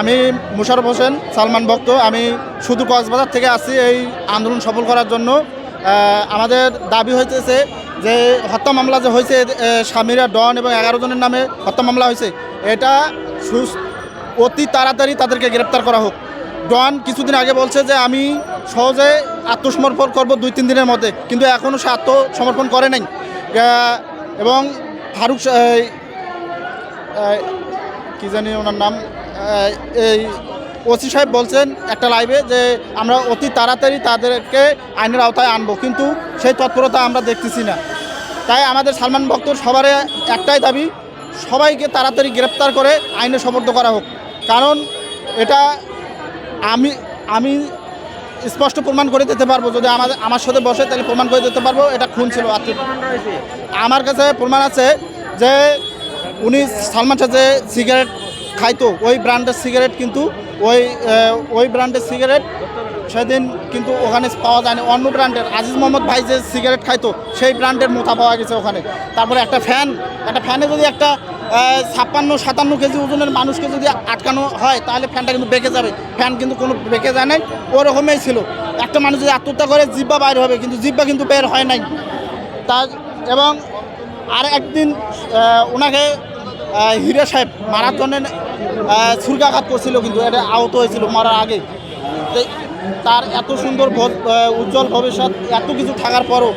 আমি মুশারফ হোসেন, সালমান ভক্ত। আমি শুধু কক্সবাজার থেকে আসছি এই আন্দোলন সফল করার জন্য। আমাদের দাবি হইতেছে যে হত্যা মামলা যে হয়েছে স্বামীরা ডন এবং এগারো জনের নামে হত্যা মামলা হয়েছে এটা অতি তাড়াতাড়ি তাদেরকে গ্রেপ্তার করা হোক। ডন কিছুদিন আগে বলছে যে আমি সহজে আত্মসমর্পণ করব দুই, তিন দিনের মধ্যে, কিন্তু এখনও সে আত্মসমর্পণ করে নাই। এবং ফারুক কি জানি ওনার নাম? এই ওসি সাহেব বলছেন একটা লাইভে যে আমরা অতি তাড়াতাড়ি তাদেরকে আইনের আওতায় আনব, কিন্তু সেই তৎপরতা আমরা দেখতেছি না। তাই আমাদের সালমান ভক্তর সবার একটাই দাবি, সবাইকে তাড়াতাড়ি গ্রেপ্তার করে আইনে সমর্থ করা হোক। কারণ এটা আমি আমি স্পষ্ট প্রমাণ করে দিতে পারব, যদি আমাদের আমার সাথে বসে তাহলে প্রমাণ করে দিতে পারব, এটা খুন ছিল আমার কাছে প্রমাণ আছে যে উনি সালমান যে সিগারেট খাইতো। ওই ব্র্যান্ডের সিগারেট কিন্তু ওই ওই ব্র্যান্ডের সিগারেট সেদিন কিন্তু ওখানে পাওয়া যায়নি। অন্য ব্র্যান্ডের আজিজ মোহাম্মদ ভাই যে সিগারেট খাইতো, সেই ব্র্যান্ডের মোথা পাওয়া গেছে ওখানে। তারপরে একটা ফ্যান একটা ফ্যানে যদি একটা ছাপ্পান্ন, সাতান্ন কেজি ওজনের মানুষকে যদি আটকানো হয়, তাহলে ফ্যানটা কিন্তু বেঁকে যাবে। ফ্যান কিন্তু কোনো বেঁকে যায় নাই, ওরকমই ছিল। একটা মানুষ যদি আত্মহত্যা করে, জিব্বা বাইর হবে, কিন্তু জিব্বা কিন্তু বের হয় নাই। তা, এবং আর একদিন ওনাকে হিরে সাহেব মারার জন্য ছুরকাঘাত করছিল কিন্তু এটা আহত হয়েছিল মারার আগে। তো তার এত সুন্দর উজ্জ্বল ভবিষ্যৎ এত কিছু থাকার পরও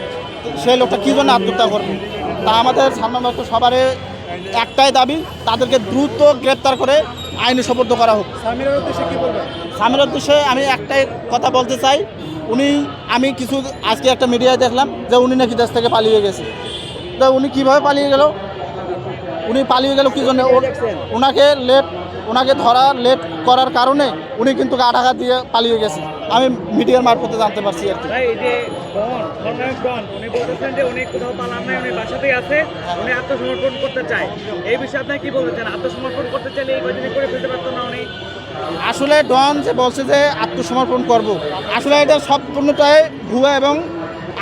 সেই লোকটা কী জন্য আত্মহত্যা করবে তা আমাদের সালমান ভক্ত সবার একটাই দাবি তাদেরকে দ্রুত গ্রেপ্তার করে আইনে সোপর্দ করা হোক। স্বামীর উদ্দেশ্যে কি বলবেন স্বামীর উদ্দেশ্যে আমি একটাই কথা বলতে চাই উনি আমি কিছু আজকে একটা মিডিয়ায় দেখলাম যে উনি নাকি দেশ থেকে পালিয়ে গেছে। তো উনি কীভাবে পালিয়ে গেল? উনি পালিয়ে গেল কী জন্য? ওনাকে লেট ওনাকে ধরা লেট করার কারণে উনি কিন্তু ঢাকা দিয়ে পালিয়ে গেছে। আমি মিডিয়ার মারফতে জানতে পারছি আর কি। আসলে ডন যে বলছে যে আত্মসমর্পণ করব আসলে এটা সম্পূর্ণটাই ভুয়া এবং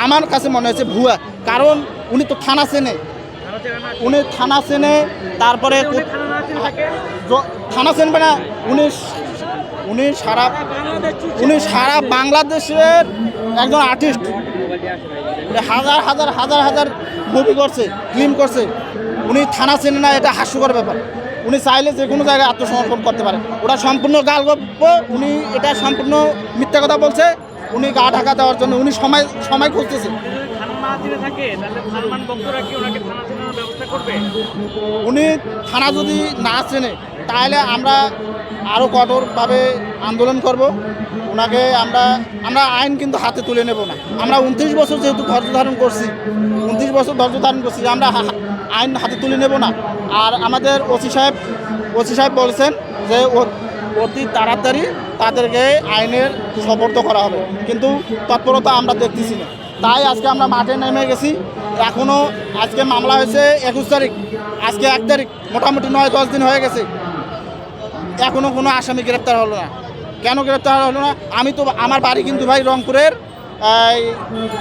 আমার কাছে মনে হয়েছে ভুয়া। কারণ উনি তো থানা চেনে। উনি থানা চেনে তারপরে থানা চেনবে না। উনি উনি সারা উনি সারা বাংলাদেশের একজন আর্টিস্ট হাজার হাজার হাজার হাজার মুভি করছে ফিল্ম করছে। উনি থানা চেনে না, এটা হাস্যকর ব্যাপার। উনি চাইলে যে কোনো জায়গায় আত্মসমর্পণ করতে পারে। ওটা সম্পূর্ণ গাল গপ্প উনি এটা সম্পূর্ণ মিথ্যা কথা বলছে। উনি গা ঢাকা দেওয়ার জন্য উনি সময় সময় খুঁজতেছে। উনি থানা যদি না চেনে তাহলে আমরা আরও কঠোরভাবে আন্দোলন করব। ওনাকে আমরা আমরা আইন কিন্তু হাতে তুলে নেব না। আমরা উনত্রিশ বছর যেহেতু ধৈর্য ধারণ করছি, উনত্রিশ বছর ধৈর্য ধারণ করছি আমরা আইন হাতে তুলে নেব না। আর আমাদের ওসি সাহেব ওসি সাহেব বলছেন যে অতি তাড়াতাড়ি তাদেরকে আইনের সপর্দ করা হবে। কিন্তু তৎপরতা আমরা দেখতেছি না। তাই আজকে আমরা মাঠে নেমে গেছি। এখনও আজকে মামলা হয়েছে একুশ তারিখ। আজকে এক তারিখ, মোটামুটি নয় দশ দিন হয়ে গেছে। এখনও কোনো আসামি গ্রেপ্তার হলো না। কেন গ্রেপ্তার হলো না? আমি তো আমার বাড়ি কিন্তু ভাই রংপুরের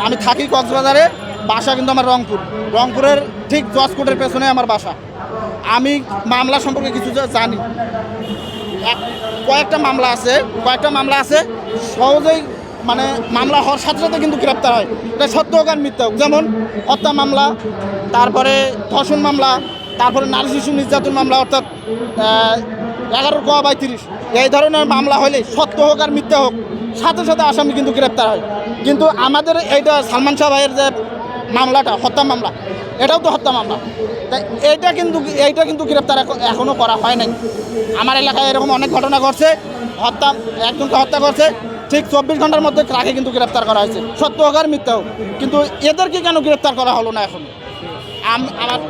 আমি থাকি কক্সবাজারে, বাসা কিন্তু আমার রংপুর। রংপুরের ঠিক জজকোটের পেছনে আমার বাসা। আমি মামলা সম্পর্কে কিছু জানি। কয়েকটা মামলা আছে, কয়েকটা মামলা আছে, সহজেই মানে মামলা হওয়ার সাথে সাথে কিন্তু গ্রেপ্তার হয়। এটা সত্য হোক আর মিথ্যা হোক। যেমন হত্যা মামলা, তারপরে ধর্ষণ মামলা, তারপরে নারী শিশু নির্যাতন মামলা, অর্থাৎ এগারো ক বাই তিরিশ এই ধরনের মামলা হলে সত্য হোক আর মিথ্যা হোক, সাথে সাথে আসামি কিন্তু গ্রেপ্তার হয়। কিন্তু আমাদের এইটা সালমান শাহ ভাইয়ের যে মামলাটা, হত্যা মামলা, এটাও তো হত্যা মামলা। তাই এইটা কিন্তু এইটা কিন্তু গ্রেপ্তার এখনও করা হয় নাই। আমার এলাকায় এরকম অনেক ঘটনা ঘটছে। হত্যা একজনকে হত্যা করছে। ঠিক চব্বিশ ঘণ্টার মধ্যে তাকে কিন্তু গ্রেপ্তার করা হয়েছে। সত্য হোক আর মিথ্যা হোক। কিন্তু এদেরকে কেন গ্রেপ্তার করা হলো না এখন? আমার